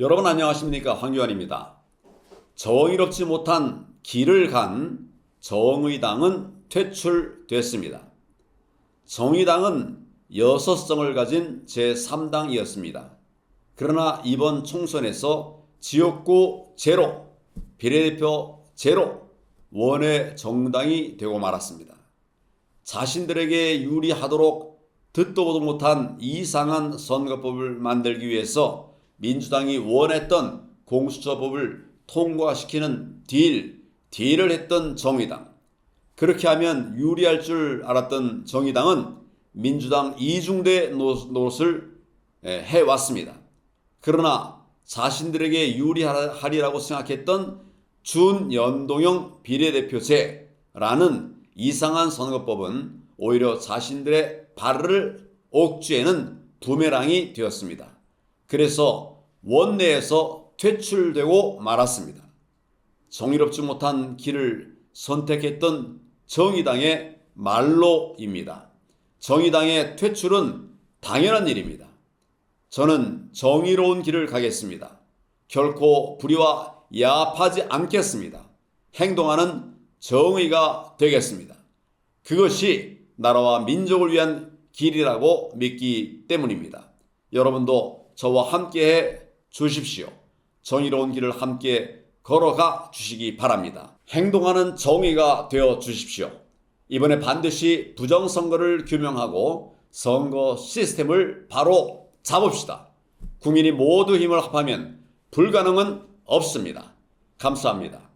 여러분 안녕하십니까 황교안입니다. 정의롭지 못한 길을 간 정의당은 퇴출됐습니다. 정의당은 여섯성을 가진 제3당이었습니다. 그러나 이번 총선에서 지역구 제로, 비례대표 제로, 원외 정당이 되고 말았습니다. 자신들에게 유리하도록 듣도 보도 못한 이상한 선거법을 만들기 위해서 민주당이 원했던 공수처법을 통과시키는 딜, 딜을 했던 정의당. 그렇게 하면 유리할 줄 알았던 정의당은 민주당 이중대 노- 노릇을 예, 해왔습니다. 그러나 자신들에게 유리하리라고 생각했던 준연동형 비례대표제라는 이상한 선거법은 오히려 자신들의 발을 옥죄는 부메랑이 되었습니다. 그래서 원내에서 퇴출되고 말았습니다. 정의롭지 못한 길을 선택했던 정의당의 말로입니다. 정의당의 퇴출은 당연한 일입니다. 저는 정의로운 길을 가겠습니다. 결코 불의와 야합하지 않겠습니다. 행동하는 정의가 되겠습니다. 그것이 나라와 민족을 위한 길이라고 믿기 때문입니다. 여러분도 저와 함께 해 주십시오. 정의로운 길을 함께 걸어가 주시기 바랍니다. 행동하는 정의가 되어 주십시오. 이번에 반드시 부정선거를 규명하고 선거 시스템을 바로 잡읍시다. 국민이 모두 힘을 합하면 불가능은 없습니다. 감사합니다.